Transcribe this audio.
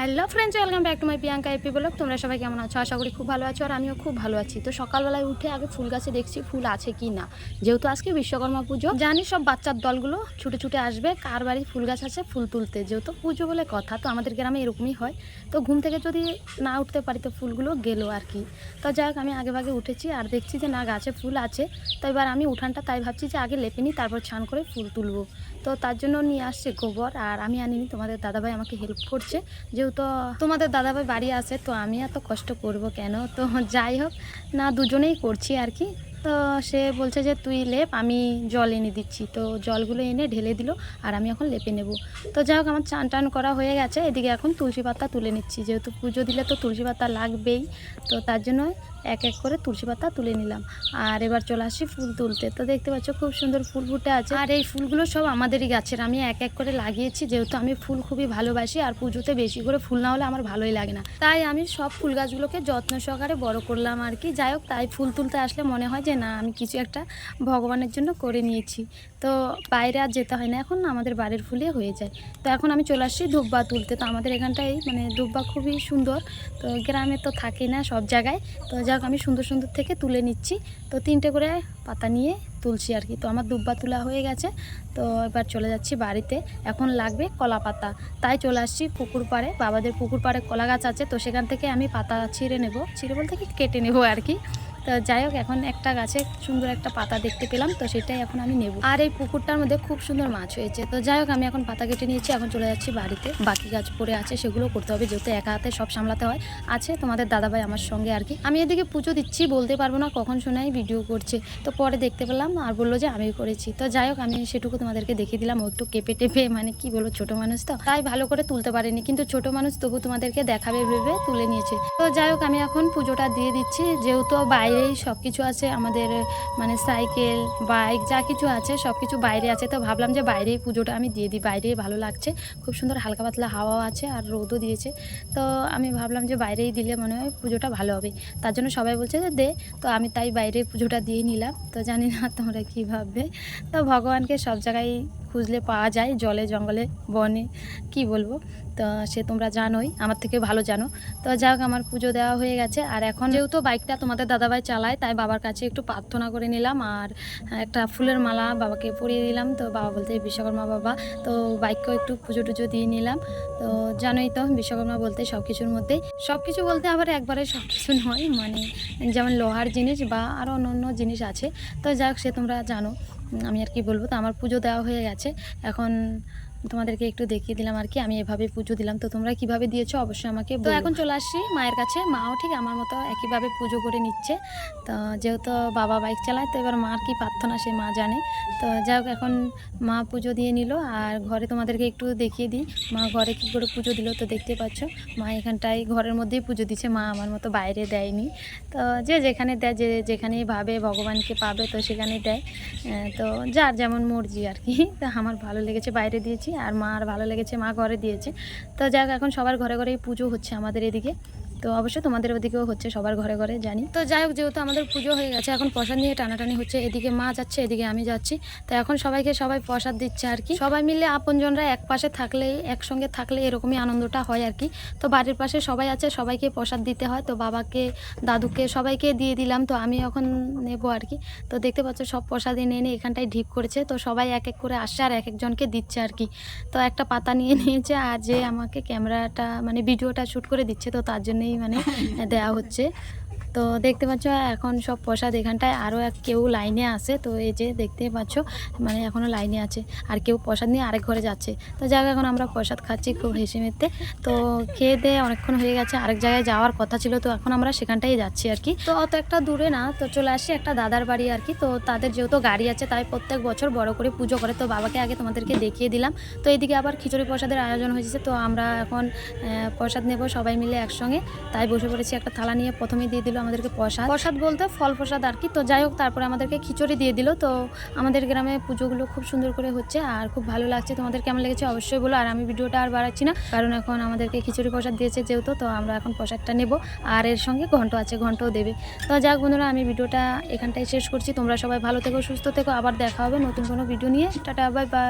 Hello friends welcome back to my Priyanka AP blog তোমরা সবাই কেমন আছো? আশা করি খুব ভালো আছো আর আমিও খুব ভালো আছি। তো সকালবেলায় উঠে আগে ফুল গাছে দেখছি ফুল আছে কি না। যেহেতু আজকে বিশ্বকর্মা পুজো, জানি সব বাচ্চার দলগুলো ছুটে ছুটে আসবে, কার বাড়ি ফুল গাছ আছে ফুল তুলতে। যেহেতু পুজো বলে কথা, তো আমাদের গ্রামে এরকমই হয়। তো ঘুম থেকে যদি না উঠতে পারি, তো ফুলগুলো গেলো আর কি। তো যাই আমি আগে ভাগে উঠেছি আর দেখছি যে না গাছে ফুল আছে। তো এবার আমি উঠানটা তাই ভাবছি যে আগে লেপে নিই, তারপর ছান করে ফুল তুলবো। তো তার জন্য নিয়ে আসছে গোবর, আর আমি আনিনি, তোমাদের দাদাভাই আমাকে হেল্প করছে। যেহেতু তোমাদের দাদাভাই বাড়ি আছে, তো আমি এত কষ্ট করব কেন? তো যাই হোক, না, দুজনেই করছি আর কি। তো সে বলছে যে, তুই লেপ, আমি জল এনে দিচ্ছি। তো জলগুলো এনে ঢেলে দিল, আর আমি এখন লেপে নেব। তো যাই হোক, আমার চান টান করা হয়ে গেছে। এদিকে এখন তুলসী পাতা তুলে নিচ্ছি। যেহেতু পুজো দিলে তো তুলসী পাতা লাগবেই, তো তার জন্য এক এক করে তুলসী পাতা তুলে নিলাম। আর এবার চলে আসি ফুল তুলতে। তো দেখতে পাচ্ছ খুব সুন্দর ফুল ফুটে আছে। আর এই ফুলগুলো সব আমাদেরই গাছের। আমি এক এক করে লাগিয়েছি, যেহেতু আমি ফুল খুবই ভালোবাসি আর পুজোতে বেশি করে ফুল না হলে আমার ভালোই লাগে না। তাই আমি সব ফুল গাছগুলোকে যত্ন সহকারে বড় করলাম আর কি। যাই হোক, তাই ফুল তুলতে আসলে মনে হয় যে, না, আমি কিছু একটা ভগবানের জন্য করে নিয়েছি। তো বাইরে আর যেতে হয় না এখন, আমাদের বাড়ির ফুলে হয়ে যায়। তো এখন আমি চলে আসছি ধূপবা তুলতে। তো আমাদের এখানটায় মানে ধূপবা খুবই সুন্দর। তো গ্রামে তো থাকে না সব জায়গায়। তো যাক, আমি সুন্দর সুন্দর থেকে তুলে নিচ্ছি। তো তিনটে করে পাতা নিয়ে তুলছি আর কি। তো আমার দুব্বা তোলা হয়ে গেছে। তো এবার চলে যাচ্ছি বাড়িতে। এখন লাগবে কলা পাতা। তাই চলে আসছি পুকুর পাড়ে। বাবাদের পুকুর পাড়ে কলা গাছ আছে। তো সেখান থেকে আমি পাতা ছিঁড়ে নেব। ছিঁড়ে বলতে কি? কেটে নেব আর কি। তো যাই হোক, এখন একটা গাছে সুন্দর একটা পাতা দেখতে পেলাম, তো সেটাই এখন আমি নেব। আর এই পুকুরটার মধ্যে খুব সুন্দর মাছ হয়েছে। তো যাই হোক, আমি এখন পাতা কেটে নিয়েছি, এখন চলে যাচ্ছি বাড়িতে। বাকি গাছ পড়ে আছে, সেগুলো করতে হবে, যেহেতু একা হাতে সব সামলাতে হয়। আছে তোমাদের দাদাভাই আমার সঙ্গে আর কি। আমি এদিকে পুজো দিচ্ছি, বলতে পারব না কখন শোনাই ভিডিও করছে। তো পরে দেখতে পেলাম, আর বলল যে আমি করেছি। তো যাই হোক, আমি সেটুকু তোমাদেরকে দেখিয়ে দিলাম, ও একটু কেঁপে টেপে মানে কি বলব, ছোট মানুষ তো। তাই ভালো করে তুলতে পারিনি, কিন্তু ছোট মানুষ তবু তোমাদেরকে দেখাবে, ভেবে তুলে নিয়েছে। তো যাই হোক, আমি এখন পুজোটা দিয়ে দিচ্ছি, যেহেতু বাইরেই সব কিছু আছে আমাদের মানে সাইকেল, বাইক, যা কিছু আছে সব কিছু বাইরে আছে। তো ভাবলাম যে বাইরেই পুজোটা আমি দিয়ে দিই, বাইরেই ভালো লাগছে। খুব সুন্দর হালকা পাতলা হাওয়াও আছে আর রোদও দিয়েছে। তো আমি ভাবলাম যে বাইরেই দিলে মনে হয় পুজোটা ভালো হবে। তার জন্য সবাই বলছে যে দে। তো আমি তাই বাইরে পুজোটা দিয়ে নিলাম। তো জানি না তোমরা কী ভাববে। তো ভগবানকে সব জায়গায় খুঁজলে পাওয়া যায় জলে, জঙ্গলে, বনে, কি বলব? তো সে তোমরা জানোই, আমার থেকে ভালো জানো। তো যাক, আমার পুজো দেওয়া হয়ে গেছে। আর এখন যেহেতু বাইকটা তোমাদের দাদাভাই চালায়, তাই বাবার কাছে একটু প্রার্থনা করে নিলাম। আর একটা ফুলের মালা বাবাকে পরিয়ে দিলাম। তো বাবা বলতে বিশ্বকর্মা বাবা। তো বাইককেও একটু পুজো টুজো দিয়ে নিলাম। তো জানোই তো, বিশ্বকর্মা বলতে সব কিছুর মধ্যেই সব কিছু বলতে আবার একবারে সব কিছু নয়। মানে যেমন লোহার জিনিস বা আরও অন্য অন্য জিনিস আছে। তো যাক, সে তোমরা জানো। আমি আর কি বলব তো আমার পুজো দেওয়া হয়ে গেছে। এখন তোমাদেরকে একটু দেখিয়ে দিলাম আর কি আমি এভাবে পুজো দিলাম। তো তোমরা কীভাবে দিয়েছ অবশ্যই আমাকে তো এখন চলে আসছি মায়ের কাছে। মাও ঠিক আমার মতো একইভাবে পুজো করে নিচ্ছে। তো যেহেতু বাবা বাইক চালায় তো এবার মার কি প্রার্থনা সে মা জানে। তো যাই হোক এখন মা পুজো দিয়ে নিল। আর ঘরে তোমাদেরকে একটু দেখিয়ে দিই। মা ঘরে কি করে পুজো দিল তো দেখতে পাচ্ছ। মা এখানটায় ঘরের মধ্যেই পুজো দিচ্ছে। মা আমার মতো বাইরে দেয়নি। তো যে যেখানে দেয় যে যেখানেই ভাবে ভগবানকে পাবে তো সেখানে দেয়। তো যার যেমন মর্জি আর কি। তো আমার ভালো লেগেছে বাইরে দিয়েছি। আর মা আর ভালো লেগেছে, মা ঘরে দিয়েছে। তো যাক এখন সবার ঘরে ঘরেই পুজো হচ্ছে আমাদের এদিকে। তো অবশ্যই তোমাদের ওদিকেও হচ্ছে সবার ঘরে ঘরে জানি। তো যাই হোক, যেহেতু আমাদের পুজো হয়ে গেছে, এখন প্রসাদ নিয়ে টানাটানি হচ্ছে, এদিকে মা যাচ্ছে, এদিকে আমি যাচ্ছি। তো এখন সবাইকে সবাই প্রসাদ দিচ্ছে আর কি। সবাই মিলে আপনজনরা এক পাশে থাকলে, একসঙ্গে থাকলে এরকমই আনন্দটা হয় আর কি। তো বাড়ির পাশে সবাই আছে, সবাইকে প্রসাদ দিতে হয়। তো বাবাকে, দাদুকে সবাইকে দিয়ে দিলাম। তো আমি এখন নেব আর কি। তো দেখতে পাচ্ছ সব প্রসাদ এনে এনে এখানটায় ঢিপ করেছে। তো সবাই এক এক করে আসছে আর এক একজনকে দিচ্ছে আর কি। তো একটা পাতা নিয়ে নিয়েছে আর যে আমাকে ক্যামেরাটা মানে ভিডিওটা শ্যুট করে দিচ্ছে, তো তার জন্যই মানে দেয়া হচ্ছে। তো দেখতে পাচ্ছ, এখন সব প্রসাদ এখানটায় আরও এক কেউ লাইনে আছে। তো এই যে দেখতে পাচ্ছ মানে এখনও লাইনে আছে, আর কেউ প্রসাদ নিয়ে আরেক ঘরে যাচ্ছে। তো যাক, এখন আমরা প্রসাদ খাচ্ছি খুব হেসে মেতে। তো খেয়ে দিয়ে অনেকক্ষণ হয়ে গেছে, আরেক জায়গায় যাওয়ার কথা ছিল, তো এখন আমরা সেখানটাই যাচ্ছি আর কি। তো অত একটা দূরে না, তো চলে আসি একটা দাদার বাড়ি আর কি। তো তাদের যেহেতু গাড়ি আছে, তাই প্রত্যেক বছর বড় করে পুজো করে। তো বাবাকে আগে তোমাদেরকে দেখিয়ে দিলাম। তো এইদিকে আবার খিচুড়ি প্রসাদের আয়োজন হয়েছে, তো আমরা এখন প্রসাদ নেব সবাই মিলে একসঙ্গে। তাই বসে পড়েছি, একটা থালা নিয়ে প্রথমেই দিয়ে দিল আমাদেরকে প্রসাদ। প্রসাদ বলতে ফল প্রসাদ আর কি। তো যাই হোক, তারপরে আমাদেরকে খিচুড়ি দিয়ে দিল। তো আমাদের গ্রামে পুজোগুলো খুব সুন্দর করে হচ্ছে আর খুব ভালো লাগছে। তোমাদের কেমন লেগেছে অবশ্যই বলো। আর আমি ভিডিওটা আর বাড়াচ্ছি না, কারণ এখন আমাদেরকে খিচুড়ি প্রসাদ দিয়েছে যেহেতু, তো আমরা এখন প্রসাদটা নেব। আর এর সঙ্গে ঘন্ট আছে, ঘন্টও দেবে। তো যাক বন্ধুরা, আমি ভিডিওটা এখানটায় শেষ করছি। তোমরা সবাই ভালো থেকো, সুস্থ থেকো। আবার দেখা হবে নতুন কোনো ভিডিও নিয়ে। Tata, bye bye.